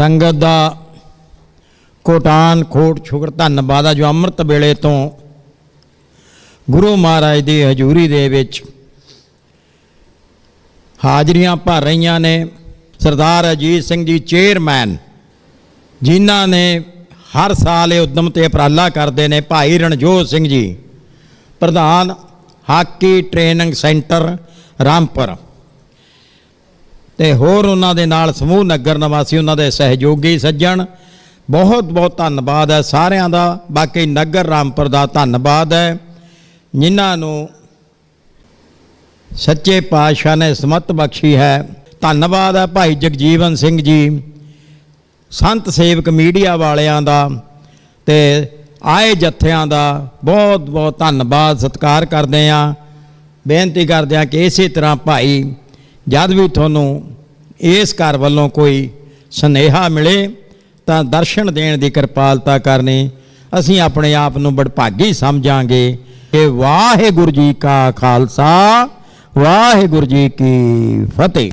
ਸੰਗਤ ਦਾ ਕੋਟਾਨ ਖੋਟ ਸ਼ੁਕਰ ਧੰਨਵਾਦ ਆ ਜੋ ਅੰਮ੍ਰਿਤ ਵੇਲੇ ਤੋਂ ਗੁਰੂ ਮਹਾਰਾਜ ਦੀ ਹਜ਼ੂਰੀ ਦੇ ਵਿੱਚ ਹਾਜ਼ਰੀਆਂ ਭਰ ਰਹੀਆਂ ਨੇ। ਸਰਦਾਰ ਅਜੀਤ ਸਿੰਘ ਜੀ ਚੇਅਰਮੈਨ, ਜਿਨ੍ਹਾਂ ਨੇ ਹਰ ਸਾਲ ਇਹ ਉਦਮ ਤੇ ਉਪਰਾਲਾ ਕਰਦੇ ਨੇ। ਭਾਈ ਰਣਜੋਤ ਸਿੰਘ ਜੀ, ਪ੍ਰਧਾਨ ਹਾਕੀ ਟ੍ਰੇਨਿੰਗ ਸੈਂਟਰ ਰਾਮਪੁਰ। ਤੇ ਹੋਰ ਉਹਨਾਂ ਦੇ ਨਾਲ ਸਮੂਹ ਨਗਰ ਨਿਵਾਸੀ ਉਹਨਾਂ ਦੇ ਸਹਿਯੋਗੀ ਸੱਜਣ, ਬਹੁਤ ਬਹੁਤ ਧੰਨਵਾਦ ਹੈ ਸਾਰਿਆਂ ਦਾ, ਬਾਕੀ ਨਗਰ ਰਾਮਪੁਰ ਦਾ ਧੰਨਵਾਦ ਹੈ। ਜਿਨ੍ਹਾਂ ਨੂੰ ਸੱਚੇ ਪਾਤਸ਼ਾਹ ਨੇ ਸਮਤ ਬਖਸ਼ੀ ਹੈ। ਧੰਨਵਾਦ ਹੈ ਭਾਈ ਜਗਜੀਵਨ ਸਿੰਘ ਜੀ, ਸੰਤ ਸੇਵਕ ਮੀਡੀਆ ਵਾਲਿਆਂ ਦਾ ਤੇ ਆਏ ਜੱਥਿਆਂ ਦਾ ਬਹੁਤ ਬਹੁਤ ਧੰਨਵਾਦ, ਸਤਿਕਾਰ ਕਰਦੇ ਆ ਬੇਨਤੀ ਕਰਦੇ ਆ ਕਿ ਇਸੇ ਤਰ੍ਹਾਂ ਭਾਈ, ਜਦ ਵੀ ਤੁਹਾਨੂੰ ਇਸ ਘਰ ਵੱਲੋਂ ਕੋਈ ਸੁਨੇਹਾ ਮਿਲੇ ਤਾਂ ਦਰਸ਼ਨ ਦੇਣ ਦੀ ਕਿਰਪਾਲਤਾ ਕਰਨੀ ਅਸੀਂ ਆਪਣੇ ਆਪ ਨੂੰ ਬੜਭਾਗੀ ਸਮਝਾਂਗੇ ਕਿ ਵਾਹਿਗੁਰੂ ਜੀ ਕਾ ਖਾਲਸਾ, ਵਾਹਿਗੁਰੂ ਜੀ ਕੀ ਫਤਿਹ।